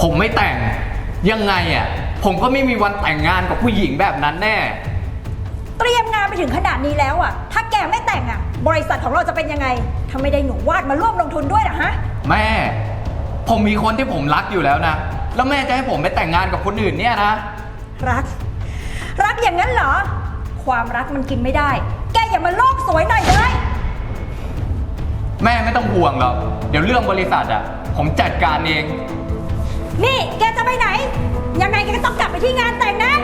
ผมไม่แต่ง ยังไงอะ ผมก็ไม่มีวันแต่งงานกับผู้หญิงแบบนั้นแน่ เตรียมงานไปถึงขนาดนี้แล้วอะ ถ้าแกไม่แต่งอะ บริษัทของเราจะเป็นยังไงถ้าไม่ได้หนูวาดมาร่วมลงทุนด้วยนะฮะ แม่ ผมมีคนที่ผมรักอยู่แล้วนะ แล้วแม่จะให้ผมไปแต่งงานกับคนอื่นเนี่ยนะ รัก รักอย่างนั้นเหรอ ความรักมันกินไม่ได้ แกอย่ามาโลกสวยหน่อยเลยแม่ไม่ต้องห่วงหรอก เดี๋ยวเรื่องบริษัทอะ ผมจัดการเอง นี่แกจะไปไหน ยังไงแกก็ต้องกลับไปที่งานแต่งนะ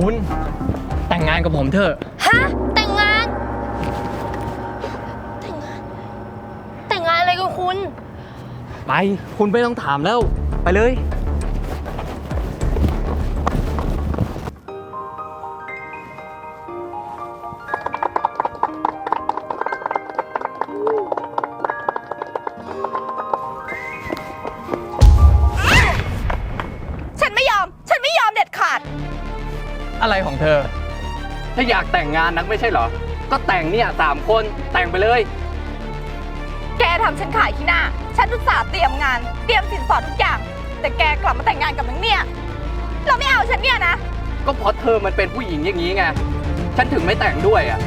คุณแต่งงานกับผมเถอะ ฮะ แต่งงาน แต่งงาน แต่งงานอะไรกับ คุณ ไป คุณไม่ต้องถามแล้ว ไปเลย ฉันไม่ยอม ฉันไม่ยอมเด็ดขาด อะไรของเธอ ถ้าอยากแต่งงานนักไม่ใช่เหรอ ก็แต่งเนี่ยสามคนแต่งไปเลยแก ทำฉันขายขี้หน้า ฉันอุตส่าห์เตรียมงาน เตรียมสินสอดทุกอย่าง แต่แกกลับมาแต่งงานกับนางเนี่ย เราไม่เอาฉันเนี่ยนะ ก็เพราะเธอมันเป็นผู้หญิงอย่างนี้ไง ฉันถึงไม่แต่งด้วยอะ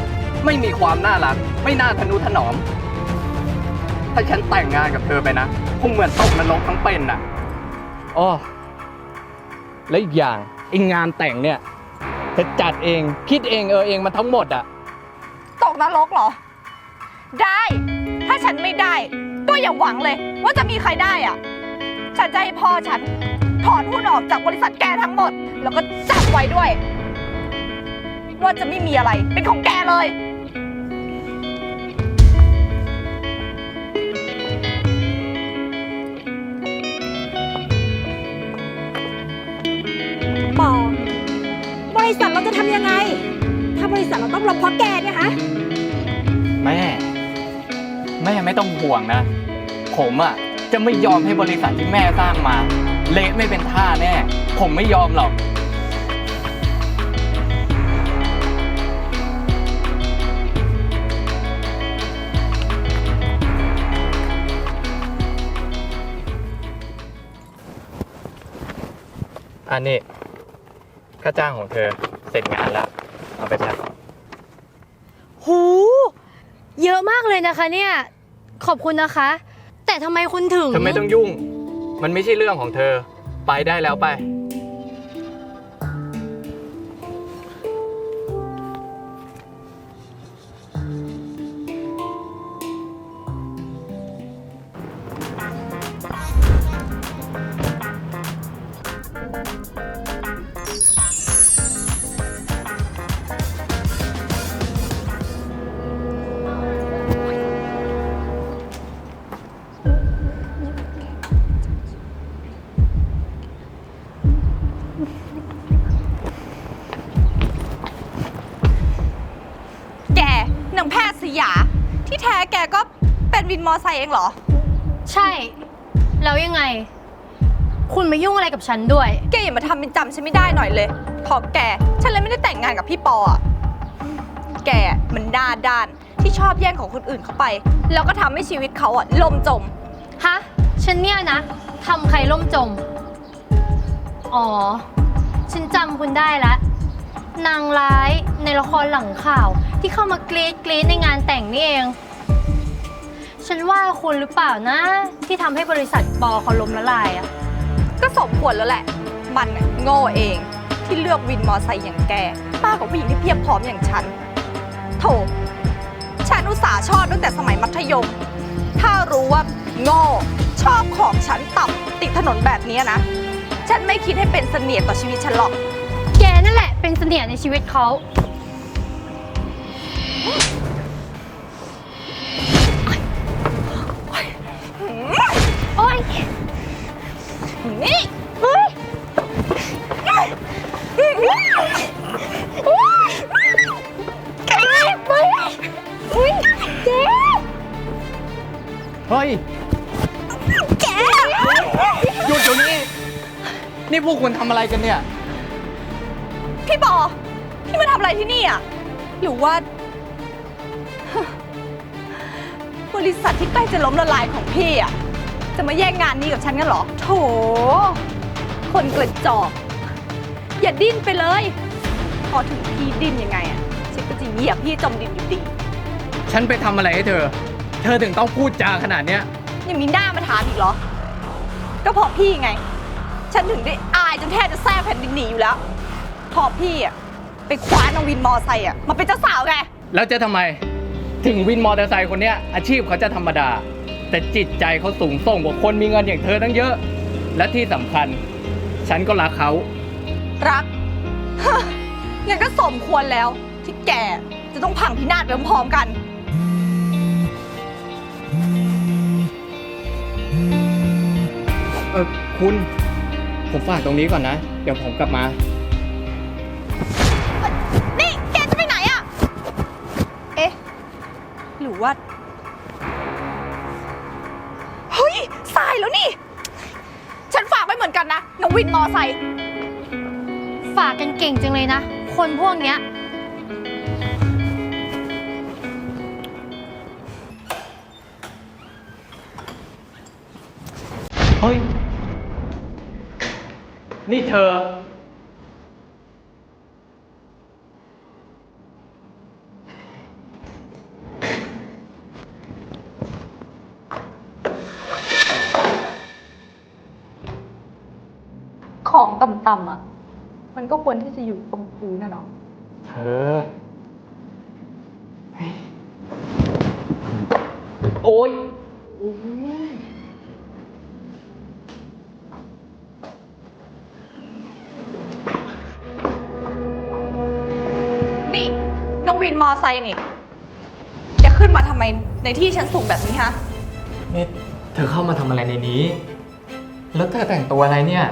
ไม่มีความน่ารัก ไม่น่าทนุถนอม ถ้าฉันแต่งงานกับเธอไปนะ คงเหมือนตกนรกทั้งเป็นอะอ้อและอีกอย่างไองานแต่งเนี่ยจะจัดเอง คิดเองเออเองมันทั้งหมดอะ ตกนรกเหรอ ได้ ถ้าฉันไม่ได้ ก็อย่าหวังเลย ว่าจะมีใครได้อะฉันจะให้พ่อฉัน ถอนหุ้นออกจากบริษัทแกทั้งหมด แล้วก็จับไว้ด้วย ว่าจะไม่มีอะไร เป็นของแกเลย ปอ บริษัทเราจะทำยังไง ถ้าบริษัทเราต้องลบเพราะแกเนี่ยฮะ แม่แม่ไม่ต้องห่วงนะ ผมอะจะไม่ยอมให้บริษัทที่แม่สร้างมา เละไม่เป็นท่าแน่ ผมไม่ยอมหรอก อันนี้ค่าจ้างของเธอเสร็จงานแล้ว เอาไปพักหู เยอะมากเลยนะคะเนี่ย ขอบคุณนะคะ แต่ทำไมคุณถึง เธอไม่ต้องยุ่ง มันไม่ใช่เรื่องของเธอ ไปได้แล้วไป ที่แท้แกก็เป็นวินมอไซค์เองเหรอ ใช่ แล้วยังไง คุณมายุ่งอะไรกับฉันด้วย แกอย่ามาทำเป็นจำฉันไม่ได้หน่อยเลยเพราะแก ฉันเลยไม่ได้แต่งงานกับพี่ปออะแกมันด้านด้านที่ชอบแย่งของคนอื่นเข้าไป แล้วก็ทำให้ชีวิตเขาอะล่มจม ฮะ ฉันเนี่ยนะทำใครล่มจม อ๋อ ฉันจำคุณได้ละ นางร้ายในละครหลังข่าว ที่เข้ามากรีดกรีดในงานแต่งนี่เอง ฉันว่าคุณหรือเปล่านะ ที่ทำให้บริษัทปอเขาล้มละลายอะก็สมควรแล้วแหละ มันน่ะโง่เองที่เลือกวินมอไซค์อย่างแกมากกว่าผู้หญิงที่เพียบพร้อมอย่างฉัน โถ ฉันอุตส่าห์ชอบตั้งแต่สมัยมัธยม ถ้ารู้ว่าโง่ชอบของฉันต่ำติดถนนแบบนี้นะ ฉันไม่คิดให้เป็นเสนียดต่อชีวิตฉันหรอก แกนั่นแหละเป็นเสน่ห์ในชีวิตเขา โอ๊ยนี่เฮ้ยเฮ้ยเฮ้ยเฮ้ยเจ๊เฮ้ย เจ๊หยุดเดี๋ยวนี้ นี่พวกคุณทำอะไรกันเนี่ย พี่บอ พี่มาทำอะไรที่นี่อะ หรือว่า บริษัทที่ใกล้จะล้มละลายของพี่อะจะมาแย่งงานนี้กับฉันกันเหรอ โถ คนกระจอก อย่าดิ้นไปเลย พอถึงพี่ดิ้นยังไงอะฉันก็จะเหยียบพี่จมดินอยู่ดี ฉันไปทำอะไรให้เธอ เธอถึงต้องพูดจาขนาดเนี้ย ยังมีหน้ามาถามอีกเหรอ ก็เพราะพี่ไง ฉันถึงได้อายจนแทบจะแทรกแผ่นดินหนีอยู่แล้วเพอพี่อะไปคว้าน้องวินมอไซค์อะมาเป็นเจ้าสาวไง แล้วจะทำไม ถึงวินมอเตอร์ไซค์คนเนี้ยอาชีพเขาจะธรรมดา แต่จิตใจเขาสูงส่งกว่าคนมีเงินอย่างเธอตั้งเยอะ และที่สำคัญ ฉันก็รักเขา รัก งั้นก็สมควรแล้ว ที่แกจะต้องพังพินาศไปพร้อมๆกัน เออคุณ ผมฝากตรงนี้ก่อนนะ เดี๋ยวผมกลับมา รือว่า เฮ้ย สายแล้วนี่ ฉันฝากไว้เหมือนกันนะน้องวินมอไซค์ฝากกันเก่งจังเลยนะ คนพวกเนี้ย เฮ้ย นี่เธอ ของ ต่ำๆอะ มันก็ควรที่จะอยู่ตรงพื้นนะเนาะเธอ โอ๊ย นี่น้องวินมอไซค์นี่ จะขึ้นมาทำไมในที่ฉันสูงแบบนี้ฮะ นี่เธอเข้ามาทำอะไรในนี้ แล้วเธอแต่งตัวอะไรเนี่ย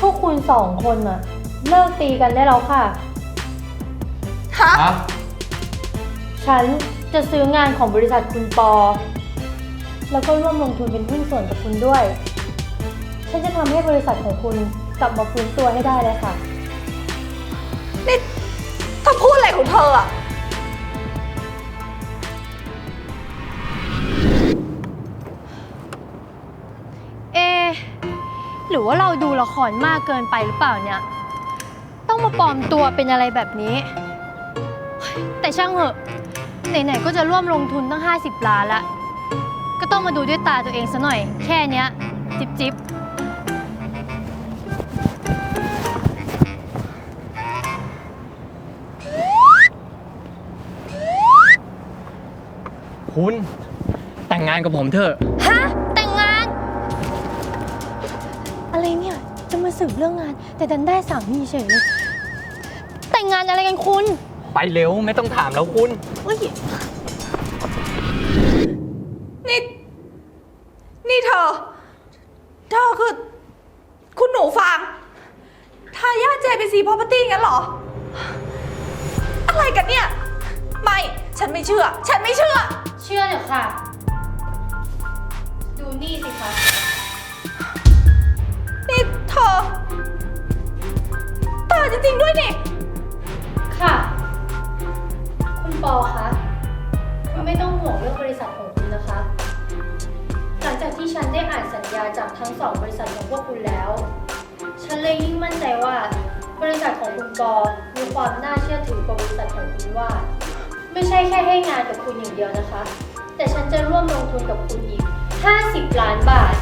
พวกคุณสองคนอะเลิกตีกันได้แล้วค่ะ ฮะฮะฉันจะซื้องานของบริษัทคุณปอ แล้วก็ร่วมลงทุนเป็นหุ้นส่วนกับคุณด้วย ฉันจะทำให้บริษัทของคุณกลับมาฟื้นตัวให้ได้เลยค่ะ นี่เธอพูดอะไรของเธออะ หรือว่าเราดูละครมากเกินไปหรือเปล่าเนี่ย ต้องมาปลอมตัวเป็นอะไรแบบนี้ แต่ช่างเหอะ ไหนๆ ก็จะร่วมลงทุนตั้ง 50 ล้านละ ก็ต้องมาดูด้วยตาตัวเองซะหน่อย แค่เนี้ย จิบจิบคุณแต่งงานกับผมเถอะ ฮะ แต่งงาน อะไรเนี่ย จะ มาสืบเรื่องงาน แต่ดันได้สามีเฉยเลย แต่งงานอะไรกันคุณไปเร็วไม่ต้องถามแล้วคุณ เฮ้ยนี่ นี่เธอ เธอคือ คุณหนูฟางทายาท JPC Property งั้นเหรอ อะไรกันเนี่ย ไม่ ฉันไม่เชื่อ ฉันไม่เชื่อ เชื่อเถอะค่ะ ดูนี่สิคะนี่เธอเธอจริงๆด้วยนี่ ค่ะ คุณปอคะ คุณไม่ต้องห่วงเรื่องบริษัทของคุณนะคะ หลังจากที่ฉันได้อ่านสัญญาจากทั้งสองบริษัทของพวกคุณแล้ว ฉันเลยยิ่งมั่นใจว่า บริษัทของคุณปอมีความน่าเชื่อถือกว่าบริษัทของคุณว่า ไม่ใช่แค่ให้งานกับคุณอย่างเดียวนะคะ แต่ฉันจะร่วมลงทุนกับคุณอีก 50 ล้านบาท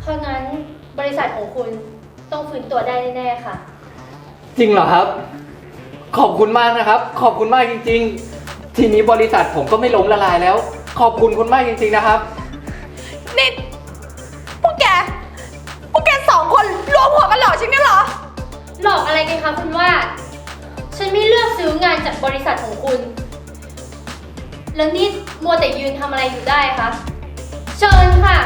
เพราะงั้น บริษัทของคุณต้องฟื้นตัวได้แน่ๆค่ะ จริงเหรอครับ ขอบคุณมากนะครับ ขอบคุณมากจริง ๆ ทีนี้บริษัทผมก็ไม่ล้มละลายแล้ว ขอบคุณคุณมากจริง ๆนะครับ นี่พวกแก พวกแกสองคนรวมหัวกันเหรอใช่ไหมเหรอ หลอกอะไรกันคะคุณว่า ฉันไม่เลือกซื้องานจากบริษัทของคุณ แล้วนี่มัวแต่ยืนทำอะไรอยู่ได้คะ เชิญค่ะ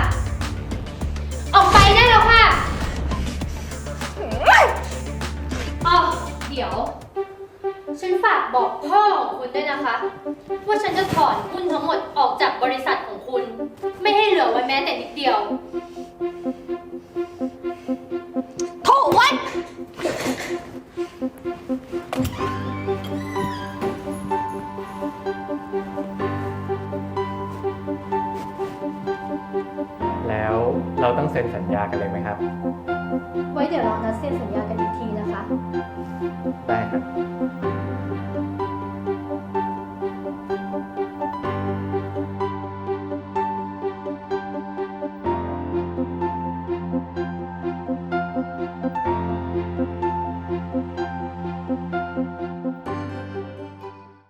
อ๋อเดี๋ยว ฉันฝากบอกพ่อของคุณด้วยนะคะ ว่าฉันจะถอนหุ้นทั้งหมดออกจากบริษัทของคุณ ไม่ให้เหลือไว้แม้แต่นิดเดียว โถไว้ยแล้วเราต้องเซ็นสัญญากันเลยไหมครับ ไว้เดี๋ยวเรานัดเซ็นสัญญากันอีกที 嗯，拜。